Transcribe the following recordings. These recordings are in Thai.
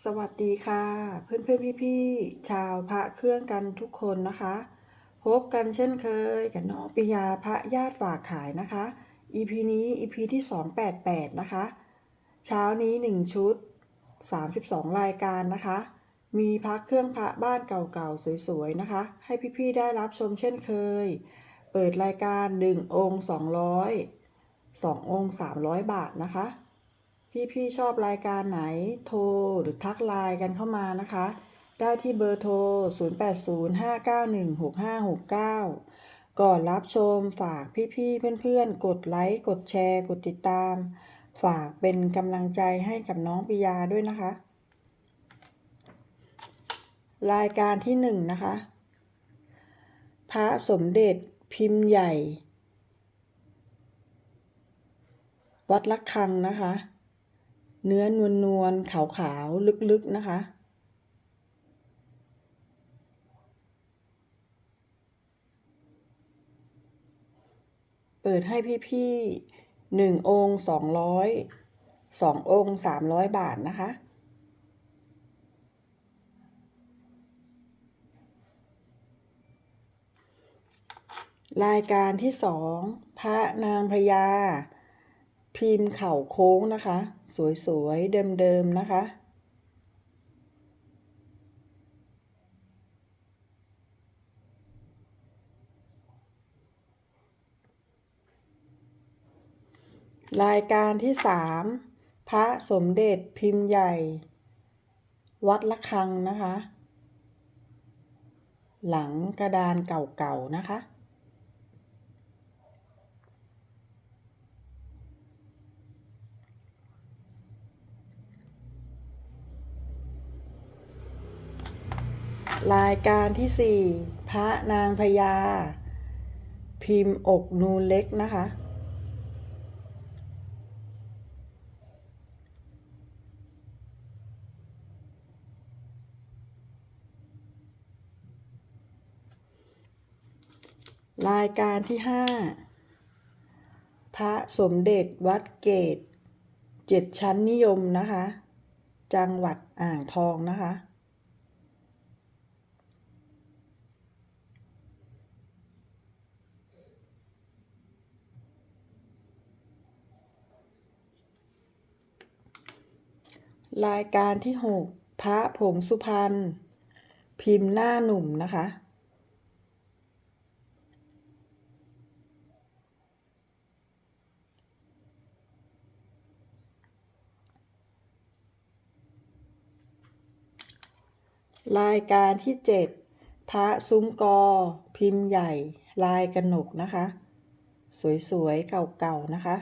สวัสดีค่ะ เพื่อนเพื่อนพี่พี่ชาวพระเครื่องกันทุกคนนะคะ พบกันเช่นเคยกับน้องปิยาพระญาติฝากขายนะคะ EP นี้ EP ที่ 288 นะคะ เช้านี้ 1 ชุด 32 รายการนะคะ มีพระเครื่องพระบ้านเก่าๆ สวยๆ นะคะ ให้พี่ๆ ได้รับชมเช่นเคย เปิดรายการ 1 องค์ 200 2 องค์ 300 บาทนะคะ พี่ๆชอบรายการไหนโทรหรือทักไลน์กันเข้ามานะคะ ได้ที่เบอร์โทร 0805916569 ก่อนรับชมฝากพี่ๆเพื่อนๆ กดไลค์กดแชร์ กดติดตาม ฝากเป็นกำลังใจให้กับน้องปิยาด้วยนะคะ รายการที่หนึ่งนะคะ พระสมเด็จพิมพ์ใหญ่ วัดละคังนะคะ เนื้อนวลนวลขาวขาวลึกๆนะคะ เปิดให้พี่ๆหนึ่งองค์สองร้อยสององค์สามร้อยบาทนะคะรายการที่สองพระนางพญา พิมพ์เข่าโค้งนะคะ สวยๆ เดิมๆ นะคะ รายการที่สามพระสมเด็จพิมพ์ใหญ่ วัดละคังนะคะ หลังกระดานเก่าๆ นะคะ รายการที่สี่พระนางพญา พิมพ์อกนูนเล็กนะคะ รายการที่ห้าพระสมเด็จวัดเกตเจ็ดชั้นนิยมนะคะ จังหวัดอ่างทองนะคะ รายการที่หกพระผงสุพรรณพิมพ์หน้าหนุ่มนะคะ รายการที่เจ็ดพระซุ้มกอ พิมพ์ใหญ่ ลายกระหนกนะคะ สวยๆ เก่าๆ นะคะ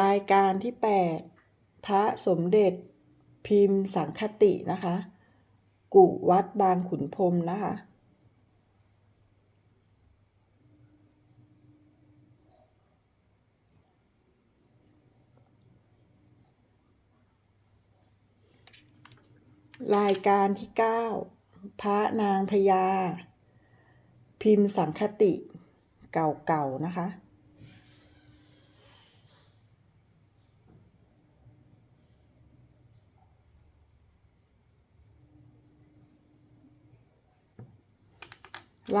รายการที่แปดพระสมเด็จพิมพ์สังคตินะคะ กุวัดบางขุนพรมนะคะ รายการที่เก้าพระนางพญา พิมพ์สังคติเก่าๆนะคะ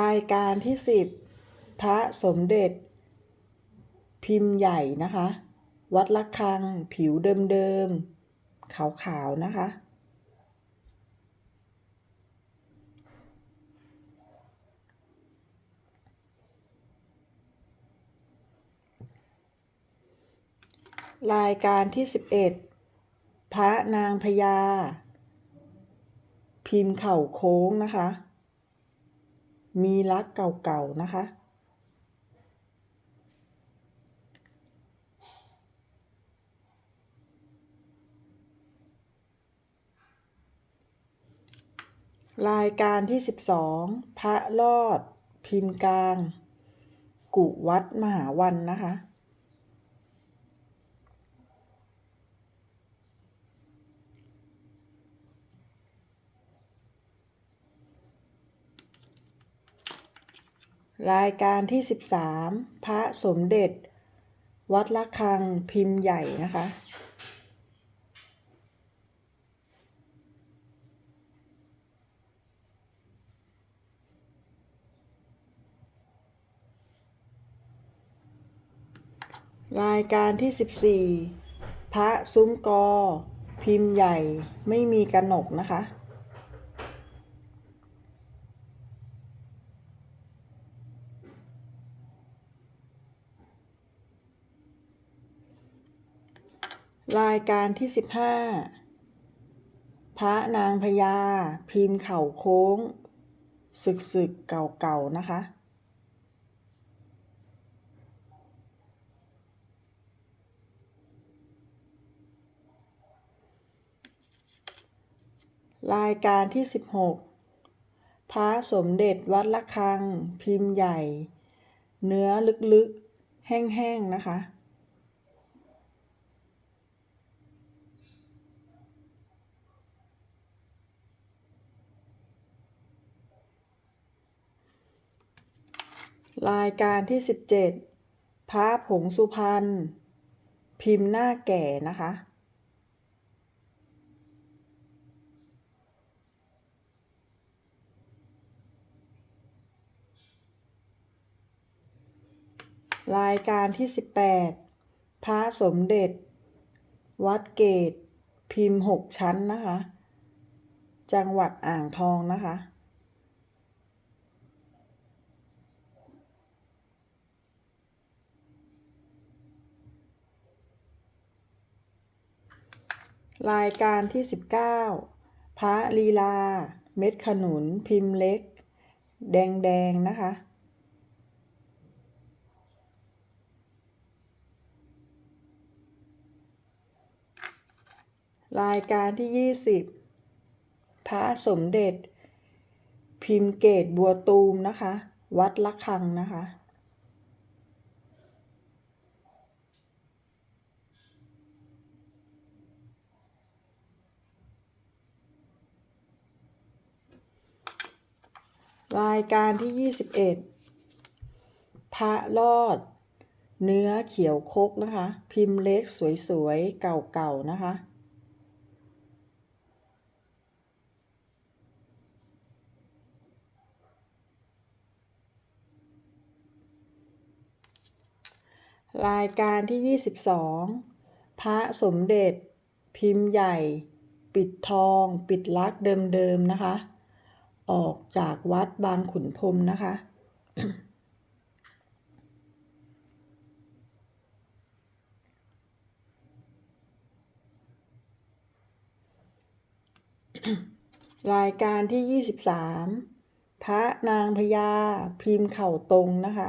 รายการที่สิบพระสมเด็จ พิมพ์ใหญ่นะคะ วัดละคัง ผิวเดิมๆ ขาวๆ นะคะ รายการที่สิบเอ็ดพระนางพญา พิมพ์เข่าโค้งนะคะ มีรักเก่าๆนะคะ รายการที่สิบสองพระรอด พิมพ์กลาง กุวัดมหาวันนะคะ รายการที่ 13 พระสมเด็จ วัดละคังพิมพ์ใหญ่นะคะ รายการที่ 14 พระซุ้มกอ พิมพ์ใหญ่ไม่มีกระหนกนะคะ รายการที่15พระนางพญา พิมพ์เข่าโค้ง ศึกศึกเก่าๆ นะคะ รายการที่16พระสมเด็จวัดละคัง พิมพ์ใหญ่ เนื้อลึกๆ แห้งๆ นะคะ รายการที่ 17พระผงสุพรรณ พิมพ์หน้าแก่นะคะ รายการที่ 18พระสมเด็จ วัดเกต พิมพ์ 6 ชั้นนะคะ จังหวัดอ่างทองนะคะ รายการที่ 19 พระลีลา เม็ดขนุนพิมพ์เล็ก แดงๆ นะคะ รายการที่ 20 พระสมเด็จ พิมพ์เกตบัวตูมนะคะ วัดละคังนะคะ รายการที่ 21 พระรอด เนื้อเขียวคกนะคะ พิมพ์เล็กสวยๆ เก่าๆ นะคะ รายการที่ 22 พระสมเด็จ พิมพ์ใหญ่ ปิดทอง ปิดลักเดิมๆ นะคะ ออกจากวัดบางขุนพรมนะคะ รายการที่ 23 พระนางพญาพิมพ์เข่าตรงนะคะ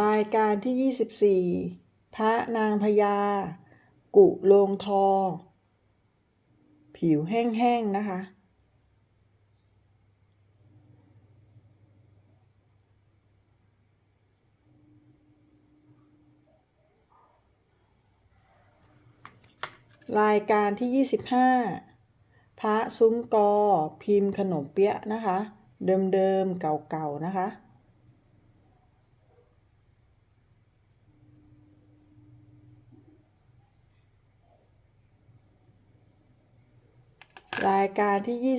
รายการที่ 24 พระนางพญา กุโลงทอ ผิวแห้งๆ นะคะ รายการที่ 25 พระซุ้มกอพิมพ์ขนมเปี๊ยะนะคะ เดิมๆ เก่าๆ นะคะ รายการที่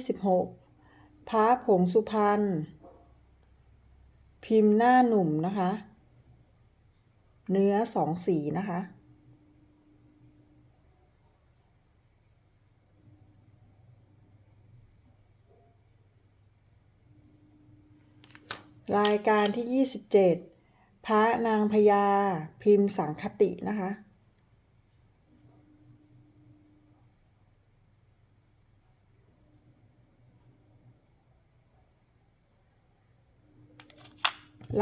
26พระผงสุพรรณ พิมพ์หน้าหนุ่มนะคะ เนื้อสองสีนะคะ รายการที่ 27พระนางพญาพิมพ์สังคตินะคะ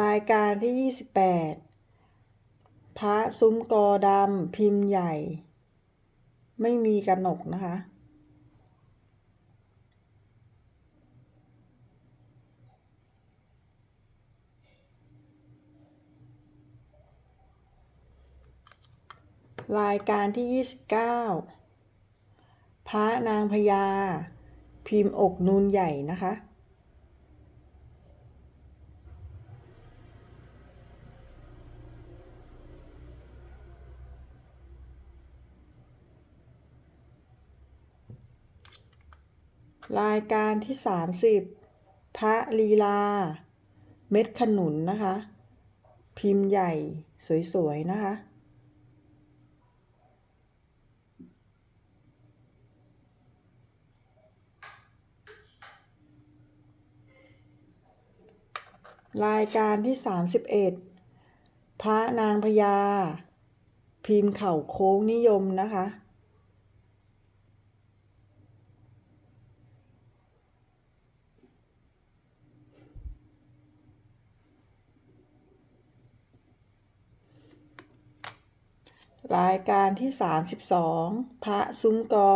รายการที่ 28 พระซุ้มกอดำพิมพ์ใหญ่ ไม่มีกระหนกนะคะ รายการที่ 29 พระนางพญาพิมพ์อกนูนใหญ่นะคะ รายการที่ 30 พระลีลา เม็ดขนุนนะคะ พิมพ์ใหญ่สวย ๆ นะคะ รายการที่ 31 พระนางพญา พิมพ์เข่าโค้งนิยมนะคะ รายการที่ 32 พระซุ้มกอ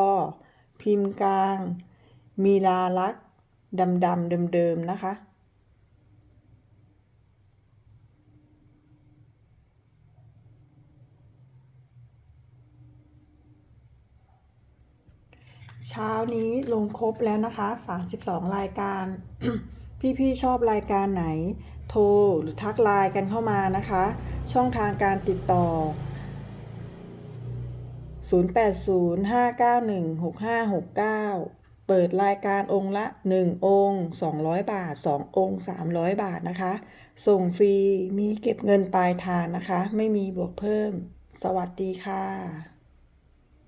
พิมพ์กลาง มีลาลักษ์ดำดำเดิมๆนะคะ เช้านี้ลงครบแล้วนะคะ 32 รายการ พี่ๆชอบรายการไหน โทรหรือทักไลน์กันเข้ามานะคะ ช่องทางการติดต่อ 0805916569 เปิดรายการองค์ละ 1 องค์ 200 บาท 2 องค์ 300 บาทนะคะ ส่งฟรีมีเก็บเงินปลายทางนะคะ ไม่มีบวกเพิ่ม สวัสดีค่ะ